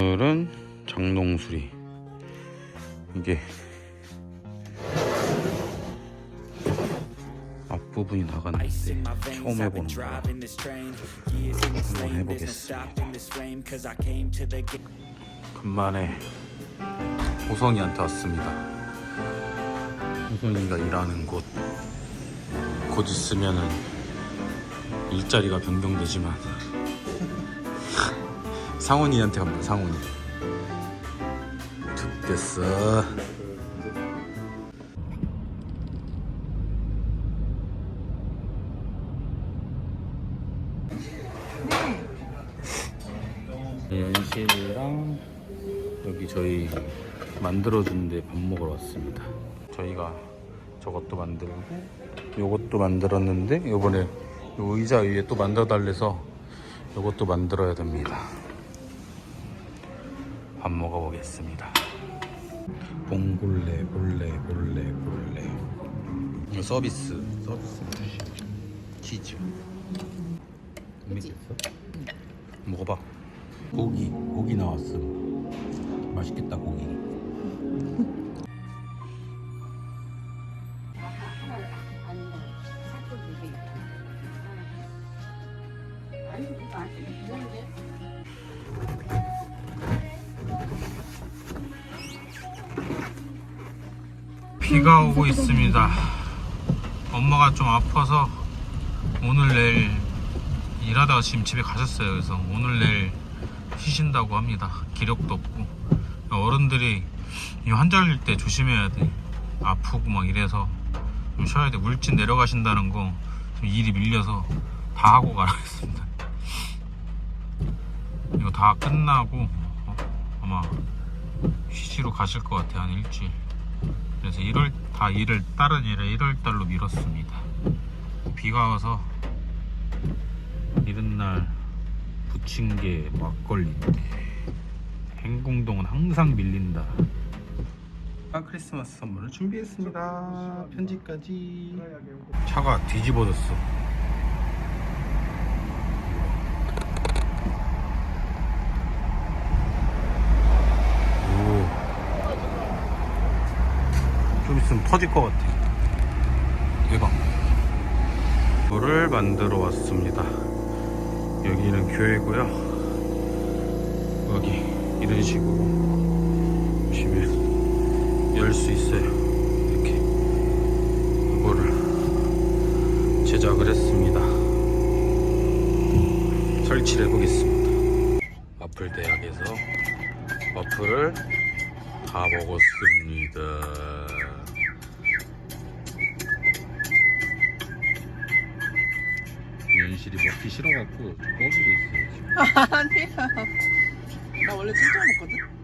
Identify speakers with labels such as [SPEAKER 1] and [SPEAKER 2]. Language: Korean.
[SPEAKER 1] 오늘은 장롱수리. 이게 앞부분이 나가는데 처음 해보는 거야. 한번 해보겠습니다. 간만에 호성이한테 왔습니다. 호성이가 일하는 곳. 곧 있으면은 일자리가 변경되지만 상훈이한테 갑니다 상훈이. 됐어. 연실이랑 여기 저희 만들어준 데 밥 먹으러 왔습니다. 저희가 저것도 만들고 요것도 만들었는데 요번에 요 의자 위에 또 만들어 달래서 요것도 만들어야 됩니다 밥 먹어보겠습니다 봉골레 볼레 볼레 볼레 서비스 서비스입니다 치즈 재밌겠어? 먹어봐 고기 고기 나왔음 맛있겠다 고기 비가 오고 있습니다. 엄마가 좀 아파서 오늘 내일 일하다가 지금 집에 가셨어요. 그래서 오늘 내일 쉬신다고 합니다. 기력도 없고 어른들이 이 환절일 때 조심해야 돼. 아프고 막 이래서 좀 쉬어야 돼. 물집 내려가신다는 거좀 일이 밀려서 다 하고 가라 했습니다. 이거 다 끝나고 어, 아마 휴지로 가실 것 같아요. 한 일주일. 그래서 1월 다 일을 다른 일을 1월 달로 미뤘습니다. 비가 와서 이른 날 부침개 막걸리 행궁동은 항상 밀린다. 크리스마스 선물을 준비했습니다. 편지까지. 차가 뒤집어졌어. 있으면 터질 것 같아. 대박. 이거를 만들어 왔습니다. 여기는 교회고요. 여기 이런 식으로 보시면 열 수 있어요. 이렇게 이거를 제작을 했습니다. 설치를 해보겠습니다. 와플 대학에서 와플을 다 먹었습니다. 연실이 먹기 싫어갖고 좀 꺼지고 있어요.
[SPEAKER 2] 아니야. 나 원래 진짜 먹거든.